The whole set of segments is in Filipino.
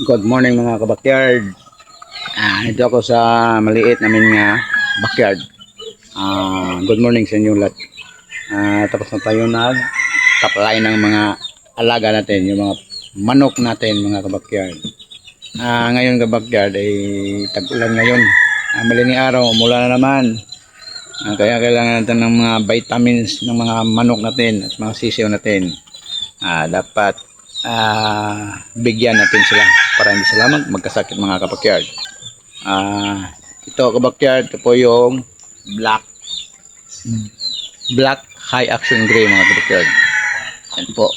Good morning mga kabakyard. Ah, ito ako sa maliit namin nga backyard. Ah, good morning sa inyo lahat. Ah, tapos na tayo nag taplay ng mga alaga natin, yung mga manok natin mga kabakyard. Ah, ngayon kabakyard ay tag-ulan ngayon. Ah, maling araw, mula na naman. Ah, kaya kailangan natin ng mga vitamins ng mga manok natin at mga sisiw natin. Ah, dapat ah, bigyan natin sila para hindi sila mag magkasakit mga kabakyard. Ah, ito kabakyard, ito po yung black black high action gray mga kabakyard. Yan po.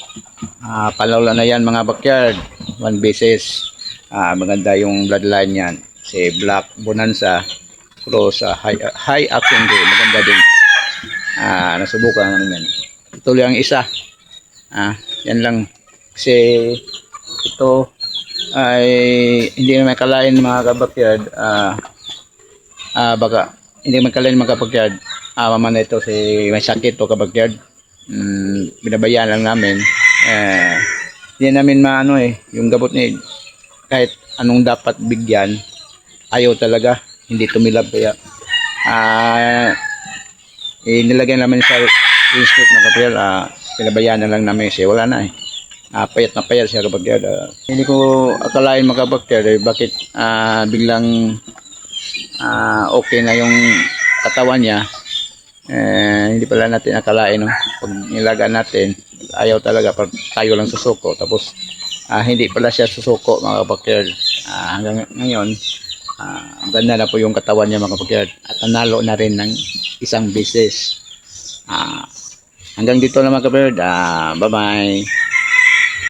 Ah, palawla na yan mga backyard. One basis. Ah, maganda yung bloodline yan. Si Black Bonanza Cross sa high, high action gray. Maganda din. Ah, nasubukan namin yan. Ito lang ang isa. Ah, yan lang. Kasi ito ay hindi naman kalain mga kabakyard. Ah, ah, baka hindi naman kalain mga kabakyard. Ah, mama na ito si may sakit to kabakyard. Mm, binabayaan lang namin. Eh, hindi namin maano eh, yung gabot ni kahit anong dapat bigyan, ayaw talaga, hindi tumilab kaya ah eh, nilagyan namin sa insert na kapil, ah, pinabayaan na lang namin siya, wala na eh. Ah, payat na payat siya kapag yan. ah. hindi ko akalain magkabakter eh, bakit ah, biglang ah, okay na yung katawan niya eh, hindi pala natin akalain no? pag nilaga natin ayaw talaga pag tayo lang susuko tapos ah, hindi pala siya susuko mga kapakir ah, hanggang ngayon ah, ganda na po yung katawan niya mga kapakir at nanalo na rin ng isang beses ah, hanggang dito na mga kapakir ah, bye bye